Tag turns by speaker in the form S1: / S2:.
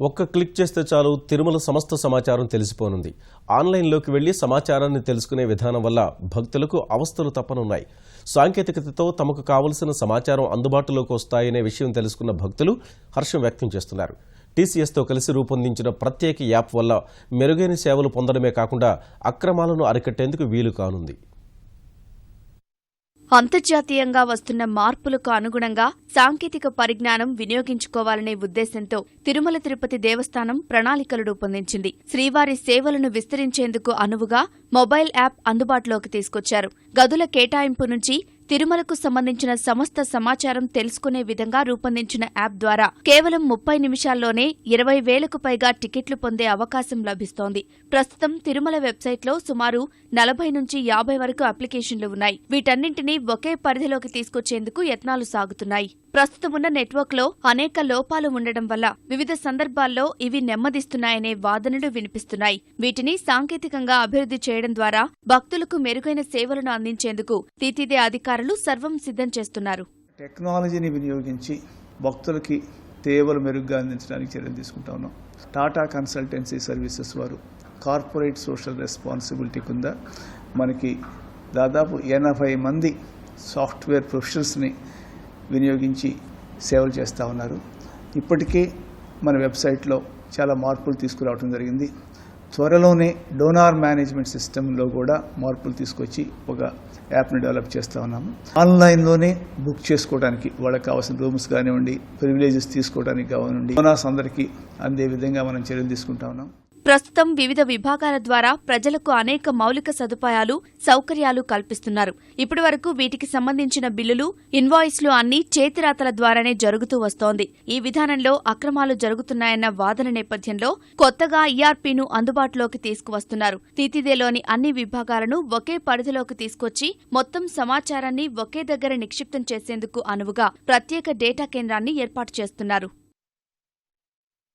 S1: ఒక్క క్లిక్ చేస్తే చాలు తిరుమల సమస్త సమాచారం తెలిసిపోనుంది. ఆన్లైన్లోకి వెళ్ళి సమాచారాన్ని తెలుసుకునే విధానం వల్ల భక్తులకు అవస్థలు తప్పనున్నాయి. సాంకేతికతతో తమకు కావలసిన సమాచారం అందుబాటులోకి వస్తాయనే విషయం తెలుసుకున్న భక్తులు హర్షం వ్యక్తం చేస్తున్నారు. టీసీఎస్తో కలిసి రూపొందించిన ప్రత్యేక యాప్ వల్ల మెరుగైన సేవలు పొందడమే కాకుండా అక్రమాలను అరికట్టేందుకు వీలు కానుంది.
S2: అంతర్జాతీయంగా వస్తున్న మార్పులకు అనుగుణంగా సాంకేతిక పరిజ్ఞానం వినియోగించుకోవాలనే ఉద్దేశంతో తిరుమల తిరుపతి దేవస్థానం ప్రణాళికలు రూపొందించింది. శ్రీవారి సేవలను విస్తరించేందుకు అనువుగా మొబైల్ యాప్ అందుబాటులోకి తీసుకొచ్చారు. గదుల కేటాయింపు నుంచి తిరుమలకు సంబంధించిన సమస్త సమాచారం తెలుసుకునే విధంగా రూపొందించిన యాప్ ద్వారా కేవలం ముప్పై నిమిషాల్లోనే ఇరవై వేలకు పైగా టికెట్లు పొందే అవకాశం లభిస్తోంది. ప్రస్తుతం తిరుమల వెబ్సైట్లో సుమారు నలభై నుంచి యాభై వరకు అప్లికేషన్లు ఉన్నాయి. వీటన్నింటినీ ఒకే పరిధిలోకి తీసుకొచ్చేందుకు యత్నాలు సాగుతున్నాయి. ప్రస్తుతమున్న నెట్వర్క్లో అనేక లోపాలు ఉండడం వల్ల వివిధ సందర్భాల్లో ఇవి నెమ్మదిస్తున్నాయనే వాదనలు వినిపిస్తున్నాయి. వీటిని సాంకేతికంగా అభివృద్ధి చేయడం ద్వారా భక్తులకు మెరుగైన సేవలను అందించేందుకు తీతిదే అధికారులు సర్వం సిద్ధం చేస్తున్నారు.
S3: టెక్నాలజీని వినియోగించి భక్తులకి సేవలు మెరుగ్గా అందించడానికి చర్యలు తీసుకుంటా ఉన్నాం. టాటా కన్సల్టెన్సీ సర్వీసెస్ వారు కార్పొరేట్ సోషల్ రెస్పాన్సిబిలిటీ కింద మనకి దాదాపు ఎనభై మంది సాఫ్ట్వేర్ ప్రొఫెషనల్స్ని వినియోగించి సేవలు చేస్తూ ఉన్నారు. ఇప్పటికే మన వెబ్సైట్లో చాలా మార్పులు తీసుకురావడం జరిగింది. త్వరలోనే డోనార్ మేనేజ్మెంట్ సిస్టంలో కూడా మార్పులు తీసుకొచ్చి ఒక యాప్ని డెవలప్ చేస్తూ ఉన్నాము. ఆన్లైన్లోనే బుక్ చేసుకోవడానికి వాళ్ళకి కావాల్సిన రూమ్స్ కానివ్వండి ప్రివిలేజెస్ తీసుకోవడానికి కానివ్వండి డోనార్స్ అందరికీ అందే విధంగా మనం చర్యలు తీసుకుంటా ఉన్నాం.
S2: ప్రస్తుతం వివిధ విభాగాల ద్వారా ప్రజలకు అనేక మౌలిక సదుపాయాలు సౌకర్యాలు కల్పిస్తున్నారు. ఇప్పటి వరకు వీటికి సంబంధించిన బిల్లులు ఇన్వాయిస్లు అన్నీ చేతిరాతల ద్వారానే జరుగుతూ వస్తోంది. ఈ విధానంలో అక్రమాలు జరుగుతున్నాయన్న వాదన నేపథ్యంలో కొత్తగా ఈఆర్పీను అందుబాటులోకి తీసుకువస్తున్నారు. తీతిదేలోని అన్ని విభాగాలను ఒకే పరిధిలోకి తీసుకొచ్చి మొత్తం సమాచారాన్ని ఒకే దగ్గర నిక్షిప్తం చేసేందుకు అనువుగా ప్రత్యేక డేటా కేంద్రాన్ని ఏర్పాటు చేస్తున్నారు.